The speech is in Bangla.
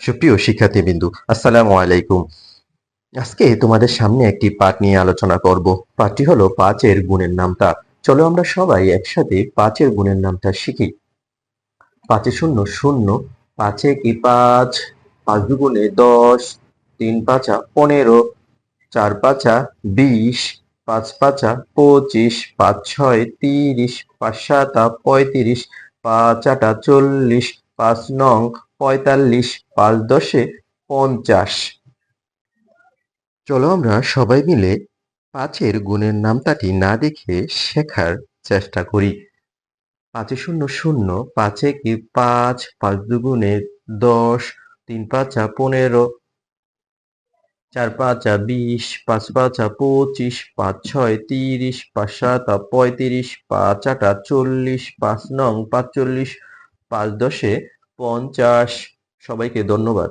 সুপ্রিয় শিক্ষার্থীবৃন্দু, আসসালামু আলাইকুম। আজকে তোমাদের সামনে একটি পাঠ নিয়ে আলোচনা করব। পাঠটি হলো পাঁচের গুণের নামতা। চলো আমরা সবাই একসাথে পাঁচের গুণের নামটা শিখি। পাঁচে শূন্য শূন্য, পাঁচে কি পাঁচ? পাঁচ দুগুণে দশ, তিন পাঁচা পনেরো, চার পাঁচা বিশ, পাঁচ পাঁচা পঁচিশ, পাঁচ ছয় তিরিশ, পাঁচ সাতা পঁয়ত্রিশ, পাঁচ আটা চল্লিশ, পাঁচ নং পঁয়তাল্লিশ, পাঁচ দশে পঞ্চাশ। চলো আমরা সবাই মিলে পাঁচের গুণের নামতাটি না দেখে শেখার চেষ্টা করি। পাঁচে শূন্য শূন্য, পাঁচে কি পাঁচ পাঁচ দুগুণে দশ, তিন পাঁচা পনেরো, চার পাঁচা বিশ, পাঁচ পাঁচা পঁচিশ, পাঁচ ছয় তিরিশ, পাঁচ সাতা পঁয়ত্রিশ, পাঁচ আটা চল্লিশ, পাঁচ নং পাঁচচল্লিশ, পাঁচ দশে পঞ্চাশ সবাইকে ধন্যবাদ।